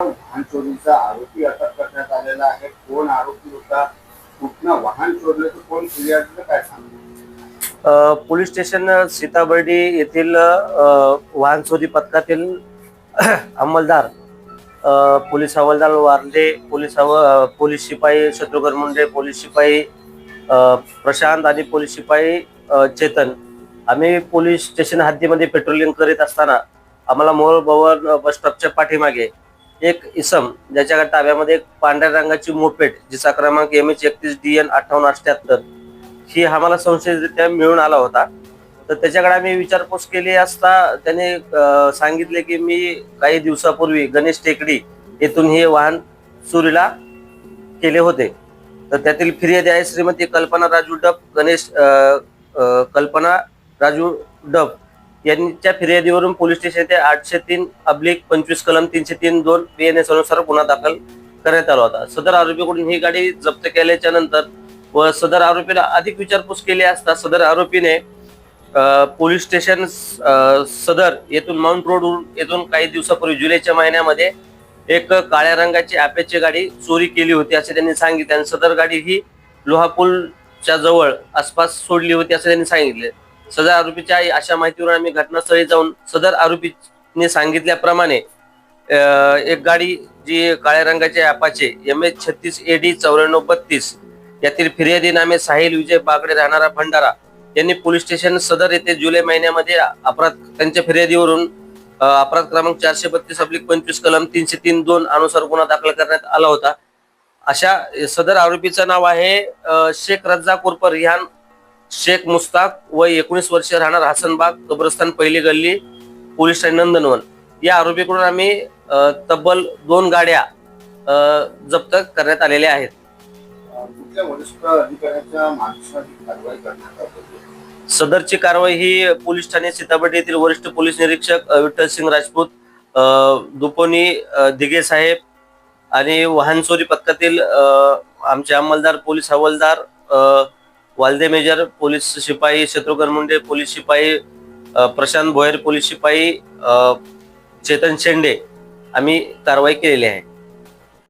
वाहन चोरीचा आरोपी अटक करण्यात आलेला आहे. कोण आरोपी होता? कुठनं वाहन चोरलं? तर कोण फिर्यादीचं काय सांगू? पोलीस स्टेशन सीताबर्डी येथील वाहन चोरी पथकातील अंमलदार पोलीस हवालदार वारले. पोलीस हव पोलीस शिपाई शत्रुघ्न मुंडे पोलीस शिपाई प्रशांत आणि पोलीस शिपाई चेतन. आम्ही पोलीस स्टेशन हद्दीमध्ये पेट्रोलिंग करीत असताना आम्हाला मोर भवन बस स्टॉपच्या पाठीमागे एक इसम ज्याच्या ताब्यामध्ये एक पांढऱ्या रंगाची मोपेट जिचा क्रमांक एम एच एकतीस डी एन अठ्ठावन्न अठ्याहत्तर ही आम्हाला संशयरित्या मिळून आला होता. तर त्याच्याकडे आम्ही विचारपूस केली असता त्याने सांगितले की मी काही दिवसापूर्वी गणेश टेकडी येथून हे वाहन चोरीला केले होते. तर त्यातील फिर्यादी आहे श्रीमती कल्पना राजू डब गणेश कल्पना राजू डब. यांच्या फिर्यादीवरून पोलीस स्टेशन ते आठशे तीन अब्लिक पंचवीस कलम तीनशे तीन दोन बी एन एस अनुसार गुन्हा दाखल करण्यात आला होता. सदर आरोपीकडून ही गाडी जप्त केल्याच्यानंतर व सदर आरोपीला अधिक विचारपूस केली असता सदर आरोपीने पोलीस स्टेशन सदर येथून माउंट रोड येथून काही दिवसापूर्वी जुलैच्या महिन्यामध्ये एक काळ्या रंगाची ॲपेची गाडी चोरी केली होती असे त्यांनी सांगितले आणि सदर गाडी ही लोहापूलच्या जवळ आसपास सोडली होती असे त्यांनी सांगितले. सदर आरोपीच्या आई अशा माहितीवरून आम्ही घटनास्थळी जाऊन सदर आरोपीने सांगितल्याप्रमाणे एक गाडी जी काळ्या रंगाची अपाचे एम एच छत्तीस ए डी चौऱ्याण्णव बत्तीस यातील फिर्यादी नामे साहिल विजय बागडे राहणारा भंडारा यांनी पोलीस स्टेशन सदर येथे जुलै महिन्यामध्ये अपराध त्यांच्या फिर्यादीवरून अपराध क्रमांक चारशे बत्तीस अब्लिक पंचवीस कलम तीनशे तीन दोन अनुसार गुन्हा दाखल करण्यात आला होता. अशा सदर आरोपीचं नाव आहे शेख रज्जा उर्फ रिहान शेख मुस्ताक वय एकोणीस वर्ष राहणार हसनबाग कब्रस्तान पहिली गल्ली पोलीस ठाणे नंदनवन. या आरोपीकडून आम्ही तब्बल दोन गाड्या जप्त करण्यात आलेल्या आहेत. सदरची कारवाई ही पोलीस ठाणे सीताबर्डी येथील वरिष्ठ पोलीस निरीक्षक अ, विठ्ठल सिंग राजपूत दुपोनी दिघे साहेब आणि वाहन चोरी पथकातील आमचे अंमलदार पोलीस हवालदार अ, वालदे मेजर पोलीस शिपाई शत्रुघ्न मुंडे पोलीस शिपाई प्रशांत भोयर पोलीस शिपाई चेतन शेंडे आम्ही कारवाई केलेली आहे.